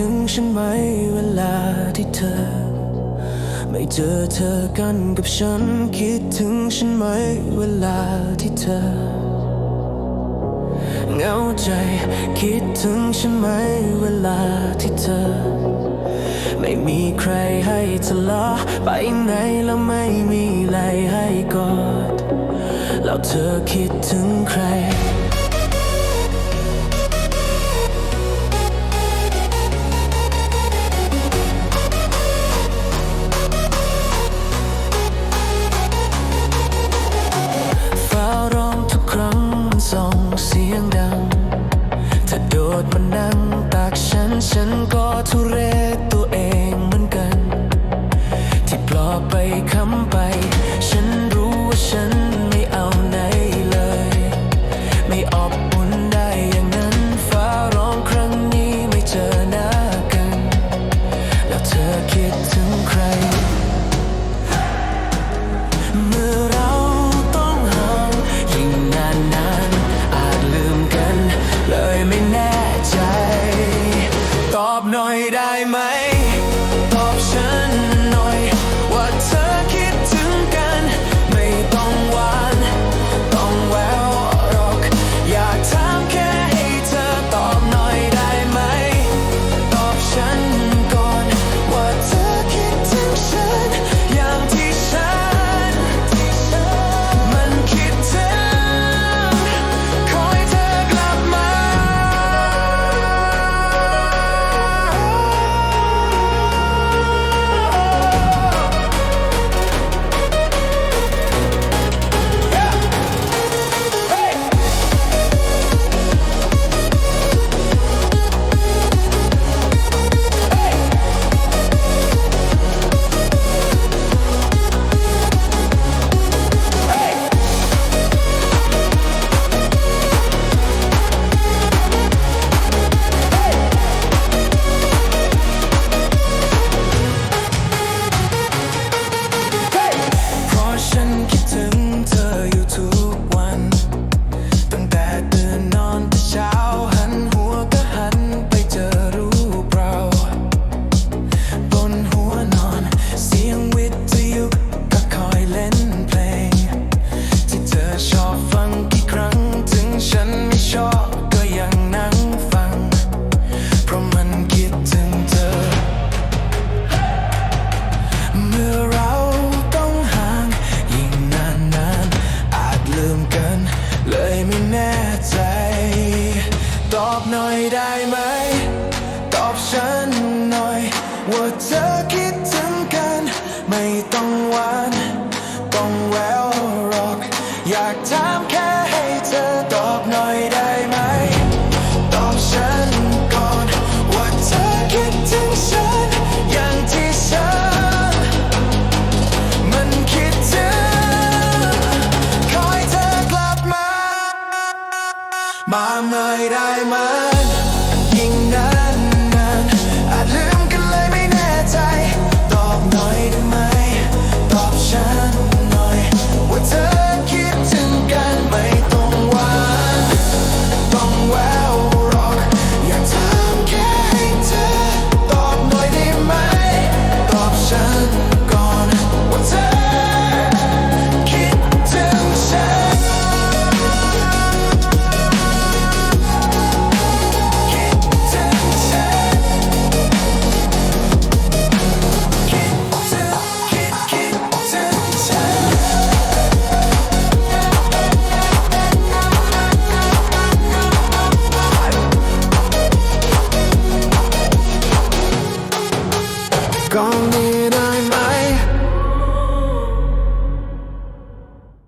ถึงฉันไหมเวลาที่เธอ ไม่เจอเธอกันกับฉัน คิดถึงฉันไหมเวลาที่เธอเหงาใจคิดถึงฉันไหมเวลาที่เธอ ไม่มีใครให้ทะเลาะไปไหนแล้วไม่มีอะไให้กอดแล้วเธอคิดถึงใคร ดมานั่งตักฉัน ฉันก็ทุเรศตัวเองเหมือนกัน ที่ปลอบไปคำ อบหน่อยได้ไหม ตอบฉันหน่อย ว่าเธอคิดถึงกัน ไม่ต้อง